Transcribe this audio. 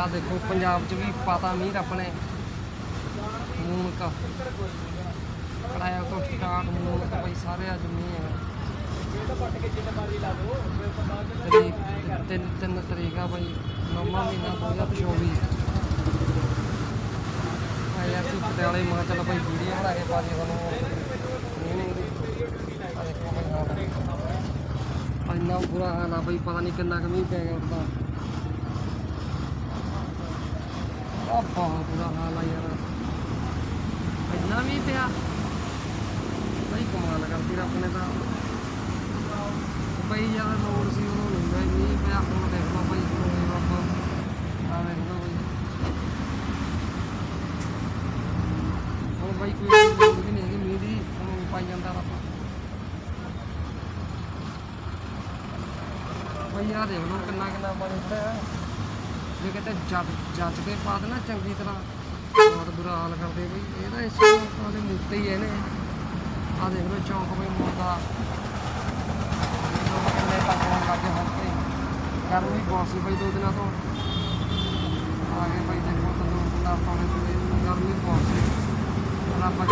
ਆ ਦੇਖੋ, ਪੰਜਾਬ 'ਚ ਵੀ ਪਤਾ ਮੀਂਹ ਆਪਣੇ ਮੂਨ ਕਾ ਕੜਾਇਆ ਤੋਂ ਸਟਾਰਟ ਮੂਨ ਕਾ ਬਈ, ਸਾਰੇ ਅੱਜ ਮੀਂਹ ਹੈ। ਤਿੰਨ ਤਿੰਨ ਤਰੀਕ ਆ ਬਈ, ਨੌਵਾਂ ਮਹੀਨਾ 2024 ਆ ਯਾਰ ਪਟਿਆਲੇ ਮਾਂ ਚੱਲ ਬਈ, ਵੀਡੀਓ ਬਣਾ ਕੇ ਪਾ ਦੇ ਤੁਹਾਨੂੰ ਨਹੀਂ ਨਹੀਂ ਆ ਦੇਖੋ ਬਈ ਹਾਲ। ਇੰਨਾ ਬੁਰਾ ਹਾਲ ਆ ਬਈ, ਪਤਾ ਨਹੀਂ ਕਿੰਨਾ ਕੁ ਪੈ ਗਿਆ ਉਦੋਂ ਆ ਬਹੁਤ ਬੁਰਾ ਹਾਲ ਆ ਯਾਰ। ਇੰਨਾ ਮੀਂਹ ਪਿਆ। ਬਈ ਕਮਾਲ ਕਰਦੀ ਰੱਬ ਨੇ ਤਾਂ। ਬਈ ਯਾਰ ਲੋੜ ਸੀ ਉਦੋਂ ਨਹੀਂ ਪਿਆ। ਹੁਣ ਦੇਖ ਲਓ ਬਈ ਹੋਏ ਬਾਬਾ। ਆ ਵੇਖ ਲਓ ਬਈ। ਹੁਣ ਬਈ ਕੋਈ ਲੋੜ ਵੀ ਨਹੀਂ ਹੈਗੀ। ਮੀਂਹ ਦੀ ਹੁਣ ਪਾਈ ਜਾਂਦਾ ਰੱਬ। ਬਈ ਆ ਦੇਖ ਲਓ ਕਿੰਨਾ ਕਿੰਨਾ ਪਾਣੀ ਖੜਿਆ। ਜੇ ਕਿਤੇ ਜੱਜ ਜੱਜ ਕੇ ਪਾ ਦੇਣਾ ਚੰਗੀ ਤਰ੍ਹਾਂ ਬਹੁਤ ਬੁਰਾ ਹਾਲ ਕਰਦੇ ਬਈ, ਇਹ ਤਾਂ ਇਸ ਵਾਲੇ ਮੁੱਤੇ ਹੀ ਇਹਨੇ। ਆ ਦੇਖ ਲਓ ਚੌਂਕ ਬਈ ਮੁੱਦਾ ਲੋਕ ਕਿੰਨੇ ਤੱਕ ਹੋਣ ਲੱਗੇ ਹੁਣ ਤੇ। ਗਰਮੀ ਬਹੁਤ ਸੀ ਬਈ ਦੋ ਦਿਨਾਂ ਤੋਂ। ਆ ਗਏ ਬਈ ਦੇਖੋ ਤੰਦੂਰ ਦਾ ਪਾਣੀ ਗਰਮੀ ਬਹੁਤ ਸੀ। ਰੱਬ